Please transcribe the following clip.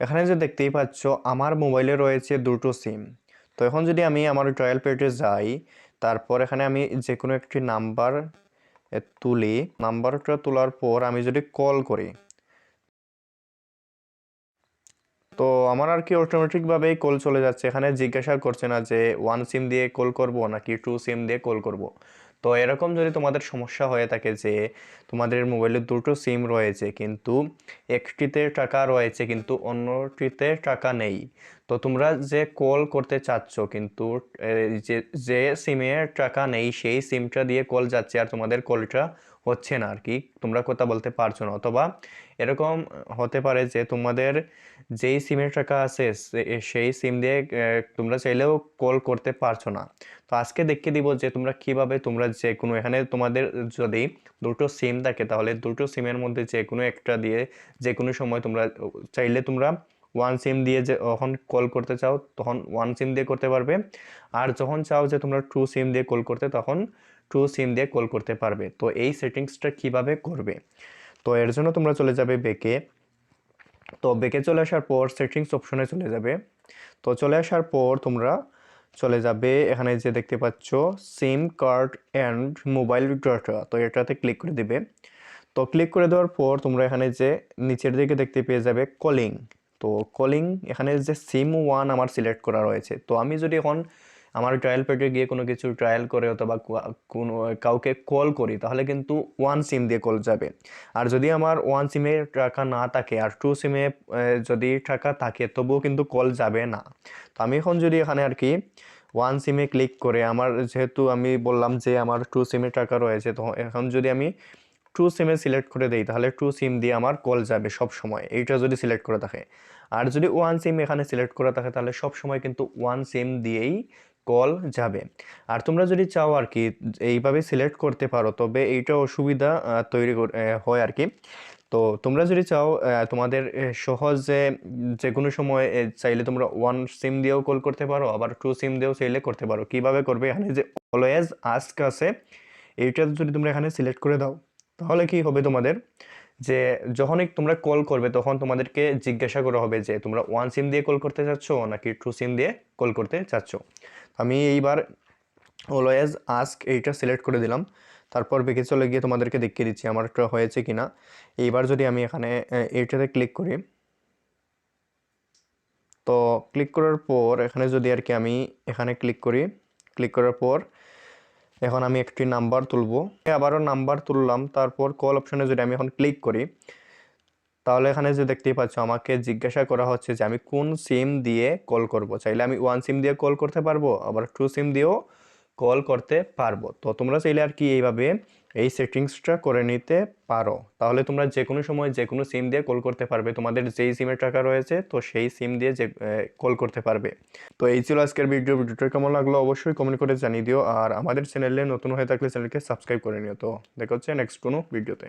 এখানে যে দেখতেই পাচ্ছ, আমার মোবাইলে রয়েছে দুটো সিম তো এখন যদি আমি আমার ট্রায়াল পেজে যাই, তারপর এখানে আমি যে কোনো একটি নাম্বার তুলি, নাম্বারটা তোলার পর আমি যদি কল করি, তো আমার আর কি অটোমেটিকভাবেই কল চলে যাচ্ছে। এখানে জিজ্ঞাসা করছে না যে ওয়ান সিম দিয়ে কল করব নাকি টু সিম দিয়ে কল করব। তো এরকম যদি তোমাদের সমস্যা হয়ে থাকে যে তোমাদের মোবাইলে দুটো সিম রয়েছে, কিন্তু একটিতে টাকা রয়েছে, কিন্তু অন্যটিতে টাকা নেই তো তোমরা যে কল করতে চাচ্ছ কিন্তু যে যে সিমে টাকা নেই, সেই সিমটা দিয়ে কল যাচ্ছে আর তোমাদের কলটা হচ্ছে না আর কি তোমরা কথা বলতে পারছ না। অথবা এরকম হতে পারে যে তোমাদের যেই সিমের টাকা আছে সেই সিম দিয়ে তোমরা চাইলেও কল করতে পারছ না। তো আজকে দেখিয়ে দিব যে তোমরা কীভাবে তোমরা যে কোনো, এখানে তোমাদের যদি দুটো সিম থাকে, তাহলে দুটো সিমের মধ্যে যে কোনো একটা দিয়ে যে কোনো সময় তোমরা চাইলে তোমরা ওয়ান সিম দিয়ে যে যখন কল করতে চাও, তখন ওয়ান সিম দিয়ে করতে পারবে। আর যখন চাও যে তোমরা টু সিম দিয়ে কল করতে, তখন টু সিম দিয়ে কল করতে পারবে। তো এই সেটিংসটা কীভাবে করবে? তো এর জন্য তোমরা চলে যাবে বেকে। তো বেকে চলে আসার পর সেটিংস অপশনে চলে যাবে। তো চলে আসার পর তোমরা চলে যাবে এখানে যে দেখতে পাচ্ছ SIM card and mobile data তো এটাতে ক্লিক করে দিবে। তো ক্লিক করে দেওয়ার পর তোমরা এখানে যে নিচের দিকে দেখতে পেয়ে যাবে কলিং তো কলিং এখানে যে সিম ওয়ান আমার সিলেক্ট করা রয়েছে। তো আমি যদি এখন আমার ট্রায়াল পেটে গিয়ে কোনো কিছু ট্রায়াল করে অথবা কোনো, কাউকে কল করি, তাহলে কিন্তু ওয়ান সিম দিয়ে কল যাবে। আর যদি আমার ওয়ান সিমে টাকা না থাকে আর টু সিমে যদি টাকা থাকে, তবুও কিন্তু কল যাবে না। তো আমি এখন যদি এখানে আর কি ওয়ান সিমে ক্লিক করে, আমার যেহেতু আমি বললাম যে আমার টু সিমে টাকা রয়েছে, তো এখন যদি আমি টু সিমে সিলেক্ট করে দেই, তাহলে টু সিম দিয়ে আমার কল যাবে সব সময় এইটা যদি সিলেক্ট করে থাকে। আর যদি ওয়ান সিম এখানে সিলেক্ট করা থাকে, তাহলে সব সময় কিন্তু ওয়ান সিম দিয়েই কল যাবে। আর তোমরা যদি চাও আর কি, এইভাবে সিলেক্ট করতে পারো, তবে এইটা অসুবিধা তৈরি হয় আর কি। তো তোমরা যদি চাও তোমাদের সহজে যে কোনো সময় চাইলে তোমরা ওয়ান সিম দিয়েও কল করতে পারো, আবার টু সিম দিয়েও চাইলে করতে পারো। কীভাবে করবে এখানে যে অলওয়েজ আস্ক আছে, এইটা যদি তোমরা এখানে সিলেক্ট করে দাও। তাহলে কি হবে তোমাদের? যে যখনই তোমরা কল করবে, তখন তোমাদেরকে জিজ্ঞাসা করা হবে যে, তোমরা ওয়ান সিম দিয়ে কল করতে চাচ্ছ নাকি টু সিম দিয়ে কল করতে চাচ্ছ? আমি এইবার অলওয়েজ আস্ক এইটা সিলেক্ট করে দিলাম। তারপর বেঁকে চলে গিয়ে তোমাদেরকে দেখিয়ে দিচ্ছি আমারটা হয়েছে কিনা। এইবার যদি আমি এখানে এইটাতে ক্লিক করি, তো ক্লিক করার পর এখানে যদি আর কি আমি এখানে ক্লিক করি ক্লিক করার পর এখন আমি একটি নাম্বার তুলবো। আবারও নাম্বার তুললাম, তারপর কল অপশনে যদি আমি এখন ক্লিক করি, তাহলে এখানে যে দেখতেই পাচ্ছ আমাকে জিজ্ঞাসা করা হচ্ছে যে আমি কোন সিম দিয়ে কল করব। চাইলে আমি ওয়ান সিম দিয়ে কল করতে পারব, আবার টু সিম দিয়েও কল করতে পারব। তো তোমরা চাইলে আর কি এইভাবে এই সেটিংসটা করে নিতে পারো। তাহলে তোমরা যে কোনো সময় যে কোনো সিম দিয়ে কল করতে পারবে। তোমাদের যেই সিমের টাকা রয়েছে, তো সেই সিম দিয়ে যে কল করতে পারবে। তো এই ছিল আজকের ভিডিও ভিডিওটা কেমন লাগল অবশ্যই কমেন্ট করে জানিয়ে দিও। আর আমাদের চ্যানেলে নতুন হয়ে থাকলে চ্যানেলকে সাবস্ক্রাইব করে নিও। তো দেখা হচ্ছে নেক্সট কোনো ভিডিওতে